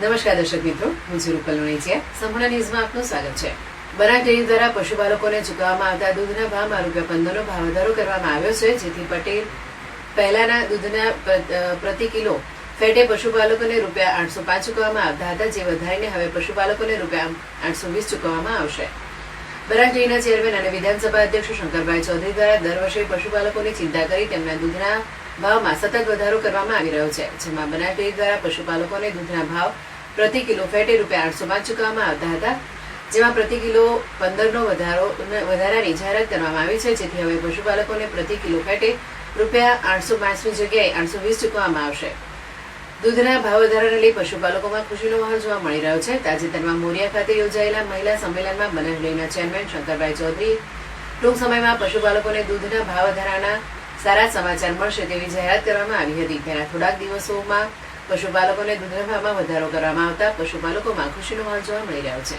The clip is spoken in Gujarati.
નમસ્કાર દર્શક મિત્રો, હું રૂપલ વણેચિયા સંપૂર્ણ ન્યૂઝમાં આપનું સ્વાગત છે. બનાસ ડેરી દ્વારા પશુપાલકોને ચૂકવવામાં આવતા દૂધના ભાવમાં રૂપિયા પંદરનો ભાવ વધારો કરવામાં આવ્યો છે, જેથી પટેલ પહેલાના દૂધના પ્રતિ કિલો ફેટે પશુપાલકોને રૂપિયા આઠસો પાંચ ચૂકવવામાં આવતા હતા, જે વધારીને હવે પશુપાલકોને રૂપિયા આઠસો વીસ ચૂકવવામાં આવશે. બનાસ ડેરીના ચેરમેન અને વિધાનસભા અધ્યક્ષ શંકરભાઈ ચૌધરી દ્વારા દર વર્ષે પશુપાલકોની ચિંતા કરી તેમના દૂધના ભાવમાં સતત વધારો કરવામાં આવી રહ્યો છે, જેમાં બનાસ દ્વારા પશુપાલકોને દૂધના ભાવ પ્રતિ કિલો ફેટે રૂપિયા આઠસો પાંચ ચૂકવવામાં આવતા હતા, જેમાં પ્રતિ કિલો પંદરનો વધારો વધારાની જાહેરાત કરવામાં આવી છે, જેથી હવે પશુપાલકોને પ્રતિ કિલો ફેટે રૂપિયા આઠસો પાંચની જગ્યાએ આઠસો વીસ ચૂકવવામાં આવશે. દૂધના ભાવ વધારાને લઈ પશુપાલકોમાં ખુશીનો માહોલ જોવા મળી રહ્યો છે. તાજેતરમાં મોરિયા ખાતે યોજાયેલા મહિલા સંમેલનમાં બનાસ ચેરમેન શંકરભાઈ ચૌધરી ટૂંક સમયમાં પશુપાલકોને દૂધના ભાવ વધારાના સારા સમાચાર મળશે તેવી જાહેરાત કરવામાં આવી હતી. તેના થોડાક દિવસોમાં પશુપાલકોને દૂધના ભાવમાં વધારો કરવામાં આવતા પશુપાલકોમાં ખુશીનો માહોલ જોવા મળી રહ્યો છે.